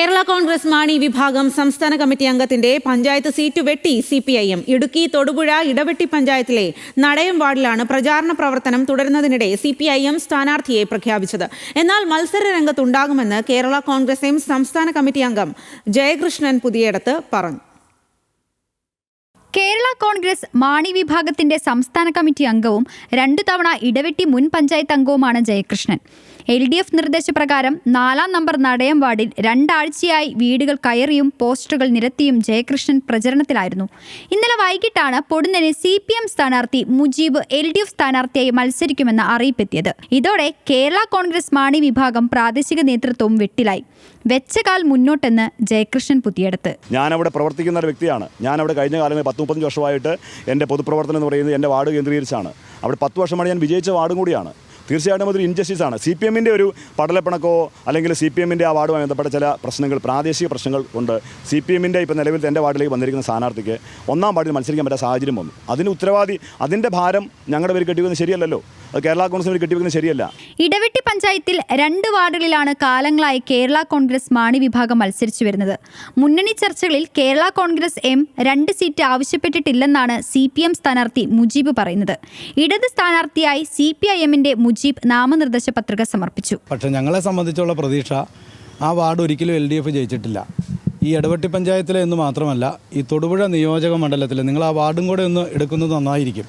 കേരള കോൺഗ്രസ് മാണി വിഭാഗം സംസ്ഥാന കമ്മിറ്റി അംഗത്തിന്റെ പഞ്ചായത്ത് സീറ്റ് വെട്ടി C P I M. Idukki Thodupuzha Idavetti പഞ്ചായത്തിലെ നടയം വാർഡിലാണ് പ്രചാരണ പ്രവർത്തനം തുടരുന്നതിനിടെ സി പി ഐ എം സ്ഥാനാർത്ഥിയെ പ്രഖ്യാപിച്ചത്. എന്നാൽ മത്സര രംഗത്തുണ്ടാകുമെന്ന് കേരള കോൺഗ്രസ് എം സംസ്ഥാന കമ്മിറ്റി അംഗം ജയകൃഷ്ണൻ പുതിയടത്ത് പറഞ്ഞു. കേരള കോൺഗ്രസ് മാണി വിഭാഗത്തിന്റെ സംസ്ഥാന കമ്മിറ്റി അംഗവും രണ്ടു തവണ ഇടവെട്ടി മുൻ പഞ്ചായത്ത് അംഗവുമാണ് ജയകൃഷ്ണൻ. എൽ ഡി എഫ് നിർദ്ദേശപ്രകാരം നാലാം നമ്പർ നടയം വാർഡിൽ രണ്ടാഴ്ചയായി വീടുകൾ കയറിയും പോസ്റ്ററുകൾ നിരത്തിയും ജയകൃഷ്ണൻ പ്രചരണത്തിലായിരുന്നു. ഇന്നലെ വൈകിട്ടാണ് പൊടുന്നനെ സി പി എം സ്ഥാനാർത്ഥി മുജീബ് എൽ ഡി എഫ് സ്ഥാനാർത്ഥിയായി മത്സരിക്കുമെന്ന അറിയിപ്പെത്തിയത്. ഇതോടെ കേരള കോൺഗ്രസ് മാണി വിഭാഗം പ്രാദേശിക നേതൃത്വവും വെട്ടിലായി. വെച്ചകാൽ മുന്നോട്ടെന്ന് ജയകൃഷ്ണൻ പുതിയെടുത്ത്. ഞാനവിടെ പ്രവർത്തിക്കുന്ന ഒരു വ്യക്തിയാണ്. ഞാനവിടെ കഴിഞ്ഞ കാലങ്ങളിൽ പത്ത് മുപ്പത്തഞ്ച് വർഷമായിട്ട് എന്റെ പൊതുപ്രവർത്തനം എന്ന് പറയുന്നത് എന്റെ വാർഡ് കേന്ദ്രീകരിച്ചാണ്. അവിടെ പത്ത് വർഷമാണ് ഞാൻ വിജയിച്ച വാർഡും കൂടിയാണ്. തീർച്ചയായിട്ടും അതൊരു ഇൻജസ്റ്റിസ് ആണ്. സി പി എമ്മിന്റെ ഒരു പടലപ്പിണക്കോ അല്ലെങ്കിൽ സി പി എമ്മിന്റെ ആ വാർഡുമായി ബന്ധപ്പെട്ട ചില പ്രശ്നങ്ങൾ പ്രാദേശിക പ്രശ്നങ്ങൾ കൊണ്ട് സി പി എമ്മിന്റെ ഇപ്പോൾ നിലവിൽ എന്റെ വാർഡിലേക്ക് വന്നിരിക്കുന്ന സ്ഥാനാർത്ഥിക്ക് ഒന്നാം വാർഡിൽ മത്സരിക്കാൻ പറ്റാത്ത സാഹചര്യം വന്നു. അതിന് ഉത്തരവാദി അതിന്റെ ഭാരം ഞങ്ങളുടെ പേര് കെട്ടിവെക്കുന്നത് ശരിയല്ലല്ലോ. അത് കേരള കോൺഗ്രസ് കെട്ടിവെക്കുന്നത് ശരിയല്ല. ഇടവെട്ടി പഞ്ചായത്തിൽ രണ്ട് വാർഡുകളിലാണ് കാലങ്ങളായി കേരള കോൺഗ്രസ് മാണി വിഭാഗം മത്സരിച്ചു വരുന്നത്. മുന്നണി ചർച്ചകളിൽ കേരള കോൺഗ്രസ് എം രണ്ട് സീറ്റ് ആവശ്യപ്പെട്ടിട്ടില്ലെന്നാണ് സി പി എം സ്ഥാനാർത്ഥി മുജീബ് പറയുന്നത്. ഇടത് സ്ഥാനാർത്ഥിയായി സി പി ഐ എമ്മിന്റെ മുജീബ് നാമനിർദ്ദേശ പത്രിക സമർപ്പിച്ചു. പക്ഷേ ഞങ്ങളെ സംബന്ധിച്ചുള്ള പ്രതീക്ഷ ആ വാർഡ് ഒരിക്കലും എൽ ഡി എഫ് ജയിച്ചിട്ടില്ല. ഈ ഇടവെട്ടി പഞ്ചായത്തിലെ എന്ന് മാത്രമല്ല ഈ തൊടുപുഴ നിയോജക മണ്ഡലത്തിൽ നിങ്ങൾ ആ വാർഡും കൂടെ ഒന്ന് എടുക്കുന്നത് നന്നായിരിക്കും.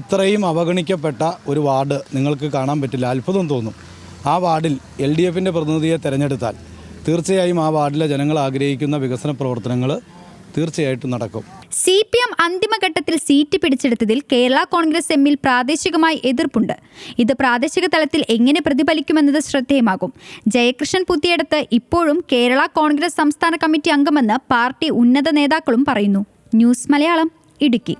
ഇത്രയും അവഗണിക്കപ്പെട്ട ഒരു വാർഡ് നിങ്ങൾക്ക് കാണാൻ പറ്റില്ല. അത്ഭുതം തോന്നും. ആ വാർഡിൽ എൽ ഡി എഫിന്റെ പ്രതിനിധിയെ തിരഞ്ഞെടുത്താൽ തീർച്ചയായും ആ വാർഡിലെ ജനങ്ങൾ ആഗ്രഹിക്കുന്ന വികസന പ്രവർത്തനങ്ങൾ തീർച്ചയായിട്ടും നടക്കും. സി പി എം അന്തിമഘട്ടത്തിൽ സീറ്റ് പിടിച്ചെടുത്തതിൽ കേരള കോൺഗ്രസ് എമ്മിൽ പ്രാദേശികമായി എതിർപ്പുണ്ട്. ഇത് പ്രാദേശിക തലത്തിൽ എങ്ങനെ പ്രതിഫലിക്കുമെന്നത് ശ്രദ്ധേയമാകും. ജയകൃഷ്ണൻ പുത്തിയടത്ത് ഇപ്പോഴും കേരള കോൺഗ്രസ് സംസ്ഥാന കമ്മിറ്റി അംഗമെന്ന് പാർട്ടി ഉന്നത നേതാക്കളും പറയുന്നു. ന്യൂസ് മലയാളം ഇടുക്കി.